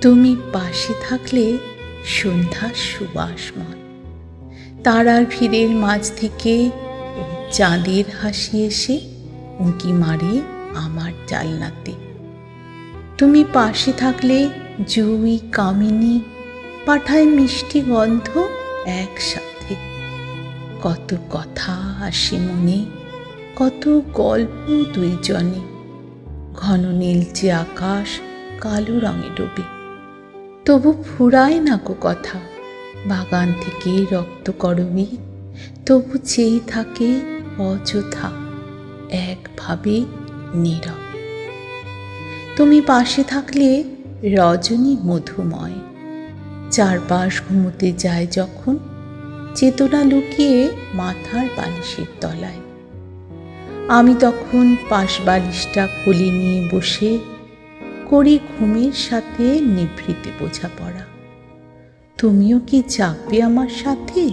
তুমি পাশে থাকলে সন্ধ্যা সুবাসময় তারার ভিড়ের মাঝ থেকে চাঁদের হাসি এসে উঁকি মারে আমার জালনাতে। তুমি পাশে থাকলে জুই, কামিনী, পাঠায় মিষ্টি গন্ধ একসাথে। কত কথা আসে মনে, কত গল্প দুইজনে। ঘন নীলচে আকাশ কালো রঙে ডোবে। তবু ফুরায় না কো কথা। বাগান থেকে রক্ত করবি, তবু চেয়ে থাকে অযথা, একভাবে নীরবে। তুমি পাশে থাকলে রজনী মধুময়, চারপাশ ঘুমোতে যায় যখন চেতনা লুকিয়ে মাথার বালিশের তলায়। আমি তখন পাশ বালিশটা খুলে নিয়ে বসে করি ঘুমের সাথে নিভৃতে বোঝাপড়া তুমিও কি জাগবে আমার সাথে?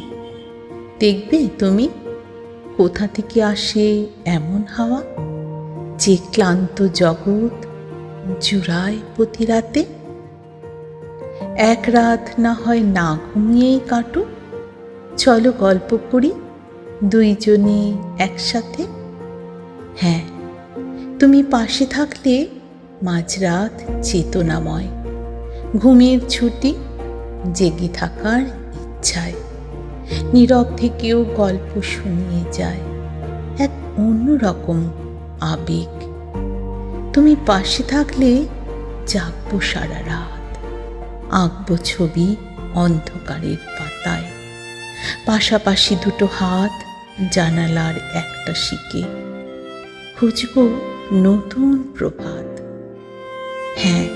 দেখবে তুমি? কোথা থেকে আসে এমন হাওয়া? যে ক্লান্ত জগৎ জুড়ায় প্রতি রাতে? এক রাত না হয় না ঘুমিয়েই কাটো? চলো গল্প করি দুইজনে একসাথে? হ্যাঁ তুমি পাশে থাকলে মাঝরাত চেতনাময়। ঘুমের ছুটি, জেগে থাকার ইচ্ছায়। নীরব থেকেও গল্প শুনিয়ে যায়। এক অন্যরকম আবেগ। তুমি পাশে থাকলে জাগবো সারা রাত। আঁকবো ছবি অন্ধকারের পাতায়। পাশাপাশি দুটো হাত জানালার একটা শিকে খুঁজব নতুন প্রভাত। হ্যাঁ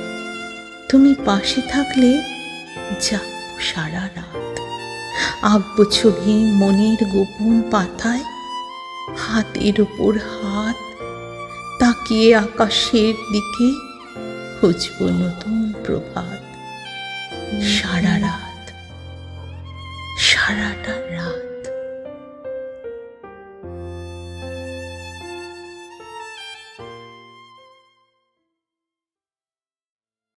তুমি পাশে থাকলে যাব সারা রাত। আঁকবো ছবি মনের গোপন পাতায়, হাতের উপর হাত, তাকিয়ে আকাশের দিকে খুঁজব নতুন প্রভাত। সারা রাত